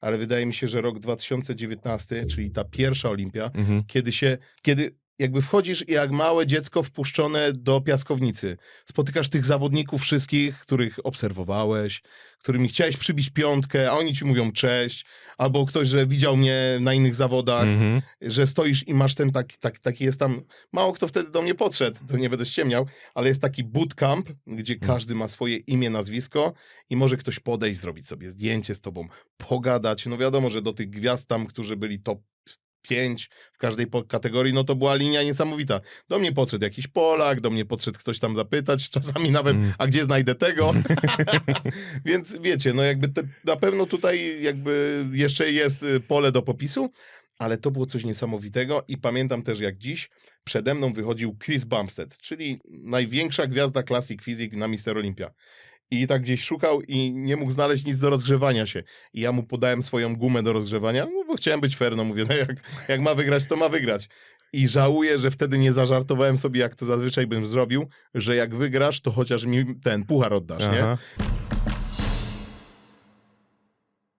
ale wydaje mi się, że rok 2019, czyli ta pierwsza Olimpia, Mhm. kiedy się, kiedy jakby wchodzisz i jak małe dziecko wpuszczone do piaskownicy. Spotykasz tych zawodników wszystkich, których obserwowałeś, którymi chciałeś przybić piątkę, a oni ci mówią cześć, albo ktoś, że widział mnie na innych zawodach, Mhm. że stoisz i masz ten taki, tak, taki jest tam, mało kto wtedy do mnie podszedł, to nie będę ściemniał, ale jest taki bootcamp, gdzie Mhm. każdy ma swoje imię, nazwisko i może ktoś podejść, zrobić sobie zdjęcie z tobą, pogadać. No wiadomo, że do tych gwiazd tam, którzy byli top 5 w każdej kategorii, no to była linia niesamowita. Do mnie podszedł jakiś Polak, do mnie podszedł ktoś tam zapytać, czasami nawet, Mm. a gdzie znajdę tego? Więc wiecie, no jakby te, na pewno tutaj jakby jeszcze jest y, pole do popisu, ale to było coś niesamowitego i pamiętam też jak dziś przede mną wychodził Chris Bumstead, czyli największa gwiazda Classic Physics na Mister Olympia. I tak gdzieś szukał i nie mógł znaleźć nic do rozgrzewania się. I ja mu podałem swoją gumę do rozgrzewania, no bo chciałem być fair, no mówię, no jak, jak ma wygrać, to ma wygrać. I żałuję, że wtedy nie zażartowałem sobie, jak to zazwyczaj bym zrobił, że jak wygrasz, to chociaż mi ten puchar oddasz, nie? Aha.